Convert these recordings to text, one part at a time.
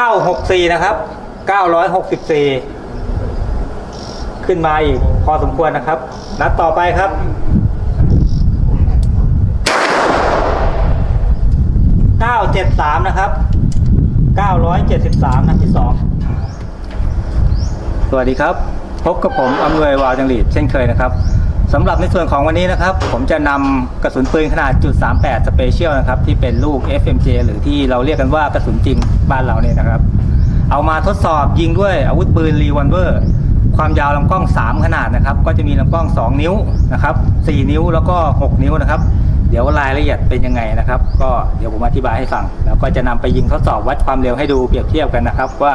964 นะครับ 964 ขึ้นมาอีกพอสมควรนะครับ นัดต่อไปครับ973นะครับ973นัดที่2สวัสดีครับ พบกับผมอำนวยวาวจังหลีดเช่นเคยนะครับ สำหรับในส่วนของวันนี้นะครับ ผมจะนำกระสุนปืนขนาดจุด38สเปเชียลนะครับ ที่เป็นลูก FMJ หรือที่เราเรียกกันว่ากระสุนจริงบ้านเราเนี่ยนะครับ เอามาทดสอบยิงด้วยอาวุธปืนรีวอลเวอร์ความยาวลำกล้อง 3 ขนาดนะครับ ก็จะมีลำกล้อง 2 นิ้วนะครับ 4 นิ้วแล้วก็ 6 นิ้วนะครับ เดี๋ยวรายละเอียดเป็นยังไงนะครับ ก็เดี๋ยวผมอธิบายให้ฟัง แล้วก็จะนำไปยิงทดสอบวัดความเร็วให้ดูเปรียบเทียบกันนะครับ ว่า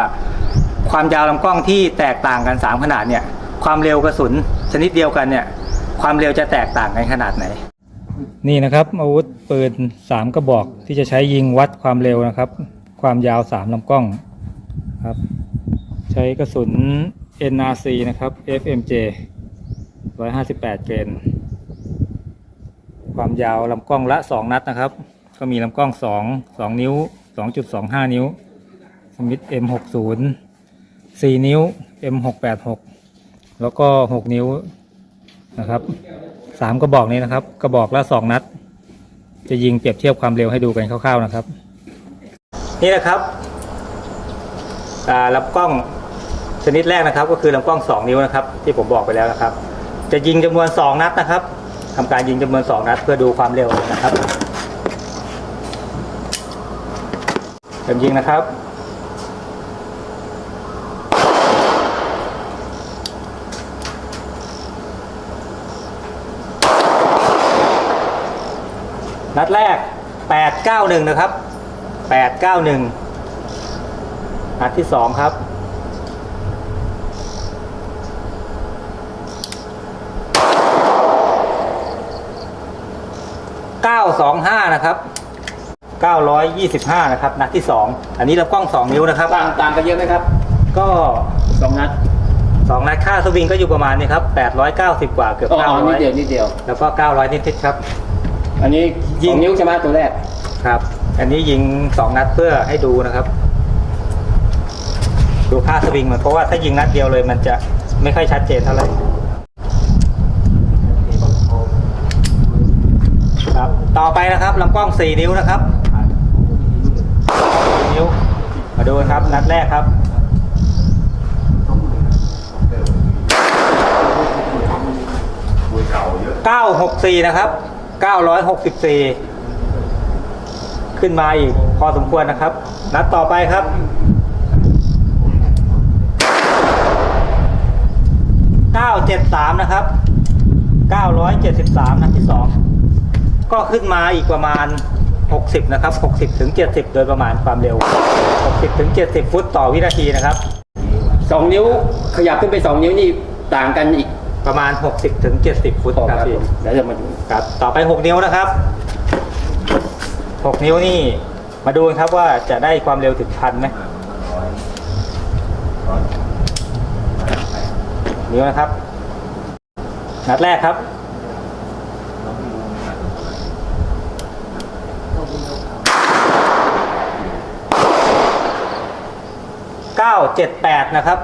ความยาวลำกล้องที่แตกต่างกัน 3 ขนาดเนี่ยความเร็วกระสุนชนิดเดียวกันเนี่ย ความเร็วจะแตกต่างกันขนาดไหน นี่นะครับอาวุธปืน3กระบอกที่จะใช้ยิงวัดความเร็วนะครับ ความยาว3ลำกล้องครับใช้กระสุน NRC นะครับ FMJ 158 เกรนความยาวลำกล้องละ 2 นัดนะครับ ก็มีลำกล้อง 2 2 นิ้ว 2.25 นิ้วสมิธ M60 4 นิ้ว M686 แล้วก็ 6 นิ้ว นะครับ3กระบอกนี้นะครับ กระบอกละ2นัด จะยิงเปรียบเทียบความเร็วให้ดูกันคร่าวๆนะครับ นี่นะครับลำกล้องชนิดแรกนะครับ ก็คือลำกล้อง 2 นิ้วนะครับ ที่ผมบอกไปแล้วนะครับ จะยิงจำนวน 2 นัดนะครับทำการยิงจำนวน 2 นัด เพื่อดูความเร็วนะครับเริ่มยิงนะครับ นัดแรก 891 นะครับ 891 นัดที่ 2 ครับ 925 นะครับ 925 นะครับ นัดที่ 2 อันนี้ลำกล้อง 2 นิ้วนะครับ ต่างต่างกันเยอะไหมครับ ก็สองนัด2นัดค่าสวิงก็อยู่ประมาณนี้ครับ890 กว่าเกือบอ๋อนิดเดียวนิดเดียว900แล้วก็ 900 นิดๆครับ อันนี้ยิยิงงนิ้วใช่ไหมตัวแรกครับ อันนี้ยิง2นัดเพื่อให้ดูนะครับ ดูค่าสวิงมันเพราะว่าถ้ายิงนัดเดียวเลยมันจะไม่ค่อยชัดเจนเท่าไหร่ครับ ต่อไปนะครับลำกล้อง 4 นิ้วนะครับ4นิ้ว มาดูกันครับ นัดแรกครับ 964 นะครับ 964 ขึ้นมาอีกพอสมควรนะครับ นัดต่อไปครับ 973 นะครับ 973 นัดที่ 2 ก็ขึ้นมาอีกประมาณ 60 นะครับ 60 ถึง 70 โดยประมาณความเร็ว 60 ถึง 70 ฟุตต่อวินาทีนะครับ สองนิ้วขยับขึ้นไปสองนิ้วนี่ต่างกันอีก ประมาณ 60ถึง70 ฟุตครับพี่เดี๋ยวจะมาดูครับต่อไป 6 นิ้วนะครับ 6 นิ้วนี่มาดูกันครับว่าจะได้ความเร็วถึงพันไหมนิ้วนะครับ นัดแรกครับ978นะครับ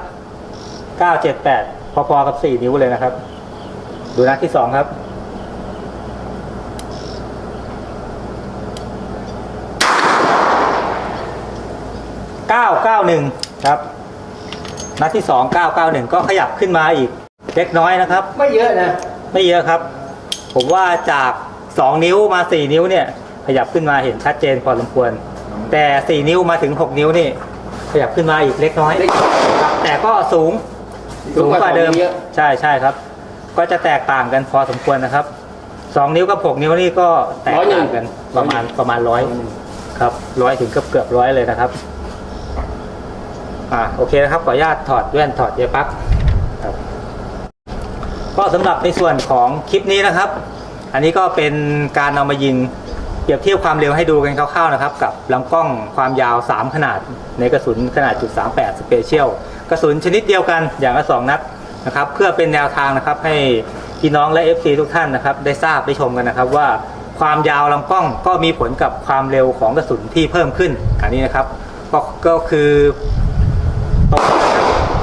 978 พอๆกับ4นิ้วเลยนะครับ ดูนัดที่2ครับ991ครับ นัดที่2 991ก็ขยับขึ้นมาอีก เล็กน้อยนะครับ ไม่เยอะนะ ไม่เยอะครับ ผมว่าจาก2นิ้วมา4นิ้วเนี่ย ขยับขึ้นมาเห็นชัดเจนพอสมควร แต่4นิ้วมาถึง6นิ้วนี่ ขยับขึ้นมาอีกเล็กน้อยเล็กครับแต่ก็สูง สูงกว่าเดิมสองนิ้วเยอะใช่ใช่ครับ ก็จะแตกต่างกันพอสมควรนะครับ2นิ้วกับ6นิ้วนี่ก็แตกต่างกันประมาณประมาณร้อยครับร้อยถึงเกือบเกือบร้อยเลยนะครับ อ่าโอเคนะครับ ขออนุญาตถอดแว่นถอดเยปลั๊กครับก็สำหรับในส่วนของคลิปนี้นะครับ อันนี้ก็เป็นการเอามายิง เปรียบเทียบความเร็วให้ดูกันคร่าวๆนะครับ กับลำกล้องความยาว 3 ขนาด ในกระสุนขนาดจุด38สเปเชียลกระสุนชนิดเดียวกันอย่างละสองนัดนะครับเพื่อเป็นแนวทางนะครับให้พี่น้องและ FC ทุกท่านนะครับได้ทราบได้ชมกันนะครับว่าความยาวลำกล้องก็มีผลกับความเร็วของกระสุนที่เพิ่มขึ้นอันนี้นะครับก็ก็คือ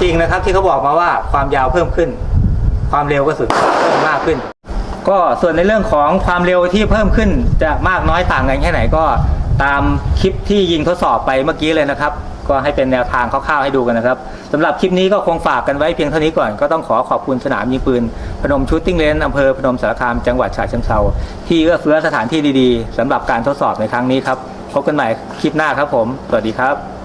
จริงนะครับที่เขาบอกมาว่าความยาวเพิ่มขึ้น ความเร็วก็สุดเพิ่มมากขึ้น ก็ส่วนในเรื่องของความเร็วที่เพิ่มขึ้นจะมากน้อยต่างกันแค่ไหนก็ตามคลิปที่ยิงทดสอบไปเมื่อกี้เลยนะครับ ก็ให้เป็นแนวทางคร่าวๆให้ดูกันนะครับสำหรับคลิปนี้ก็คงฝากกันไว้เพียงเท่านี้ก่อนก็ต้องขอขอบคุณสนามยิงปืน พนมชูตติ้งเลนอำเภอพนมสารคามจังหวัดฉะเชิงเทราที่เอื้อเฟื้อสถานที่ดีๆสำหรับการทดสอบในครั้งนี้ครับพบกันใหม่คลิปหน้าครับผม สวัสดีครับ